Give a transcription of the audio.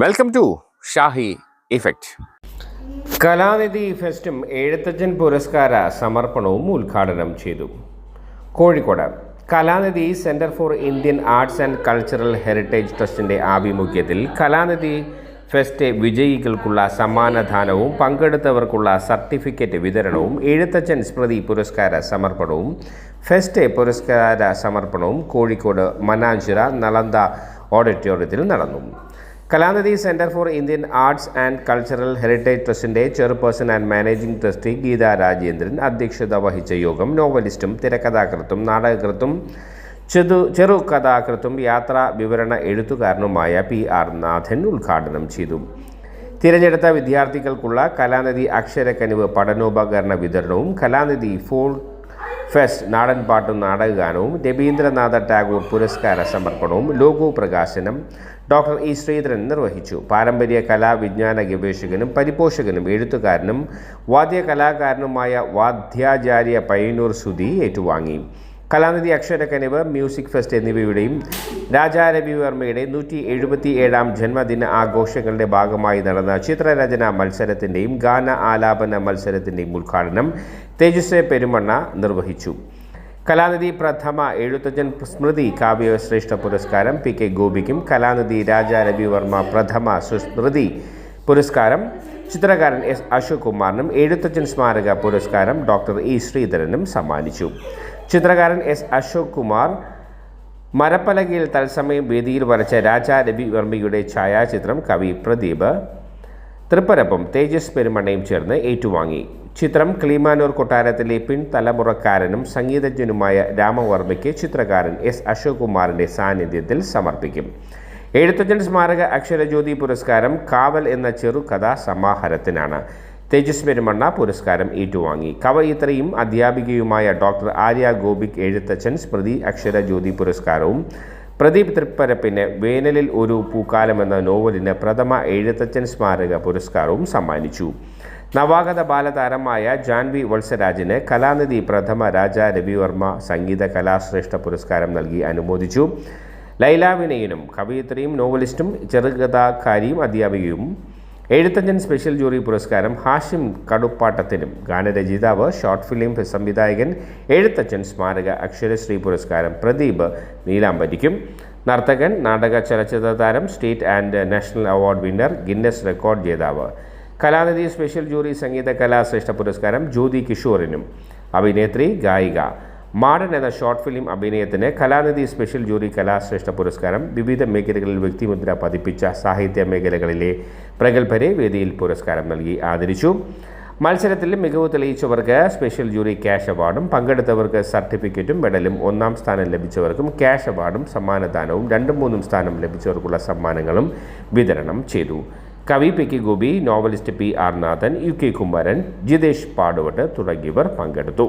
Welcome to Shahi effect Kalanidhi ഫെസ്റ്റും Ezhuthachan പുരസ്കാര സമർപ്പണവും ഉദ്ഘാടനം ചെയ്തു. Kozhikode. Kalanidhi centre for Indian arts and cultural heritage ട്രസ്റ്റിന്റെ ആഭിമുഖ്യത്തിൽ കലാനിധി ഫെസ്റ്റ് വിജയികൾക്കുള്ള സമ്മാനദാനവും പങ്കെടുത്തവർക്കുള്ള സർട്ടിഫിക്കറ്റ് വിതരണവും എഴുത്തച്ഛൻ സ്മൃതി പുരസ്കാര സമർപ്പണവും ഫെസ്റ്റ് പുരസ്കാര സമർപ്പണവും കോഴിക്കോട് മനാഞ്ചിറ നളന്ദ ഓഡിറ്റോറിയത്തിൽ നടന്നു. Kalanidhi centre for Indian arts and cultural heritage ട്രസ്റ്റിന്റെ chairperson and managing trustee Geetha Rajendran അധ്യക്ഷത വഹിച്ച യോഗം നോവലിസ്റ്റും തിരക്കഥാകൃത്തും നാടകകൃത്തും ചെറു ചെറുകഥാകൃത്തും യാത്രാ വിവരണ എഴുത്തുകാരനുമായ പി ആർ നാഥൻ ഉദ്ഘാടനം ചെയ്തു. തിരഞ്ഞെടുത്ത വിദ്യാർത്ഥികൾക്കുള്ള കലാനിധി അക്ഷരക്കനിവ് പഠനോപകരണ വിതരണവും കലാനിധി ഫോൾ ഫെസ്റ്റ് നാടൻ പാട്ടും നാടകഗാനവും രവീന്ദ്രനാഥ ടാഗോർ പുരസ്കാര സമർപ്പണവും ലോഗോ പ്രകാശനം ഡോക്ടർ ഇ ശ്രീധരൻ നിർവഹിച്ചു. പാരമ്പര്യ കലാവിജ്ഞാന ഗവേഷകനും പരിപോഷകനും എഴുത്തുകാരനും വാദ്യകലാകാരനുമായ വാദ്യാചാര്യ പയ്യന്നൂർ സുധി ഏറ്റുവാങ്ങി. കലാനിധി അക്ഷരക്കനിവ് മ്യൂസിക് ഫെസ്റ്റ് എന്നിവയുടെയും രാജാ രവിവർമ്മയുടെ നൂറ്റി എഴുപത്തി ഏഴാം ജന്മദിന ആഘോഷങ്ങളുടെ ഭാഗമായി നടന്ന ചിത്രരചന മത്സരത്തിന്റെയും ഗാന ആലാപന മത്സരത്തിന്റെയും ഉദ്ഘാടനം തേജസ്വ പെരുമണ്ണ നിർവഹിച്ചു. കലാനിധി പ്രഥമ എഴുത്തച്ഛൻ സ്മൃതി കാവ്യശ്രേഷ്ഠ പുരസ്കാരം പി കെ ഗോപിക്കും കലാനിധി രാജാ രവിവർമ്മ പ്രഥമ സുസ്മൃതി പുരസ്കാരം ചിത്രകാരൻ എസ് അശോക് കുമാറിനും എഴുത്തച്ഛൻ സ്മാരക പുരസ്കാരം ഡോക്ടർ ഇ ശ്രീധരനും സമ്മാനിച്ചു. ചിത്രകാരൻ എസ് അശോക് കുമാർ മരപ്പലകയിൽ തത്സമയം വേദിയിൽ വരച്ച രാജാ രവി വർമ്മയുടെ ഛായാചിത്രം കവി പ്രദീപ് തൃപ്പരപ്പും തേജസ് പെരുമണ്ണയും ചേർന്ന് ഏറ്റുവാങ്ങി. ചിത്രം ക്ലീമാനൂർ കൊട്ടാരത്തിലെ പിൻതലമുറക്കാരനും സംഗീതജ്ഞനുമായ രാമവർമ്മയ്ക്ക് ചിത്രകാരൻ എസ് അശോക് കുമാറിന്റെ സാന്നിധ്യത്തിൽ സമർപ്പിക്കും. എഴുത്തച്ഛൻ സ്മാരക അക്ഷരജ്യോതി പുരസ്കാരം കാവൽ എന്ന ചെറുകഥാ സമാഹാരത്തിനാണ് തേജസ് പെരുമണ്ണ പുരസ്കാരം ഏറ്റുവാങ്ങി. കവയിത്രയും അധ്യാപികയുമായ ഡോക്ടർ ആര്യ ഗോപിക് എഴുത്തച്ഛൻ സ്മൃതി അക്ഷര ജ്യോതി പുരസ്കാരവും. പ്രദീപ് തൃപ്പരപ്പിന് വേനലിൽ ഒരു പൂക്കാലം എന്ന നോവലിന് പ്രഥമ എഴുത്തച്ഛൻ സ്മാരക പുരസ്കാരവും സമ്മാനിച്ചു. നവാഗത ബാലതാരമായ ജാൻവി വത്സരാജിന് കലാനിധി പ്രഥമ രാജ രവിവർമ്മ സംഗീത കലാശ്രേഷ്ഠ പുരസ്കാരം നൽകി അനുമോദിച്ചു. ലൈലാവിനയനും കവയിത്രിയും നോവലിസ്റ്റും ചെറുകഥാകാരിയും അധ്യാപികയും എഴുത്തച്ഛൻ സ്പെഷ്യൽ ജൂറി പുരസ്കാരം ഹാഷിം കടുപ്പാട്ടത്തിനും ഗാനരചയിതാവ് ഷോർട്ട് ഫിലിം സംവിധായകൻ എഴുത്തച്ഛൻ സ്മാരക അക്ഷരശ്രീ പുരസ്കാരം പ്രദീപ് നീലാംബരിക്കും. നർത്തകൻ നാടക ചലച്ചിത്ര താരം state and national award winner Guinness record ജേതാവ്. കലാനിധി സ്പെഷ്യൽ ജൂറി സംഗീത കലാശ്രേഷ്ഠ പുരസ്കാരം ജ്യോതി കിഷോറിനും. അഭിനേത്രി ഗായിക. മാഡൻ എന്ന ഷോർട്ട് ഫിലിം അഭിനയത്തിന് കലാനിധി സ്പെഷ്യൽ ജൂറി കലാശ്രേഷ്ഠ പുരസ്കാരം വിവിധ മേഖലകളിൽ വ്യക്തിമുദ്ര പതിപ്പിച്ച സാഹിത്യ മേഖലകളിലെ പ്രഗത്ഭരെ വേദിയിൽ പുരസ്കാരം നൽകി ആദരിച്ചു. മത്സരത്തിൽ മികവ് തെളിയിച്ചവർക്ക് സ്പെഷ്യൽ ജൂറി ക്യാഷ് അവാർഡും പങ്കെടുത്തവർക്ക് സർട്ടിഫിക്കറ്റും മെഡലും ഒന്നാം സ്ഥാനം ലഭിച്ചവർക്കും ക്യാഷ് അവാർഡും സമ്മാനദാനവും രണ്ടും മൂന്നും സ്ഥാനം ലഭിച്ചവർക്കുള്ള സമ്മാനങ്ങളും വിതരണം ചെയ്തു. കവി P K Gopi novelist P R Nathan U K Kumaran Jithesh Paduvatt തുടങ്ങിയവർ പങ്കെടുത്തു.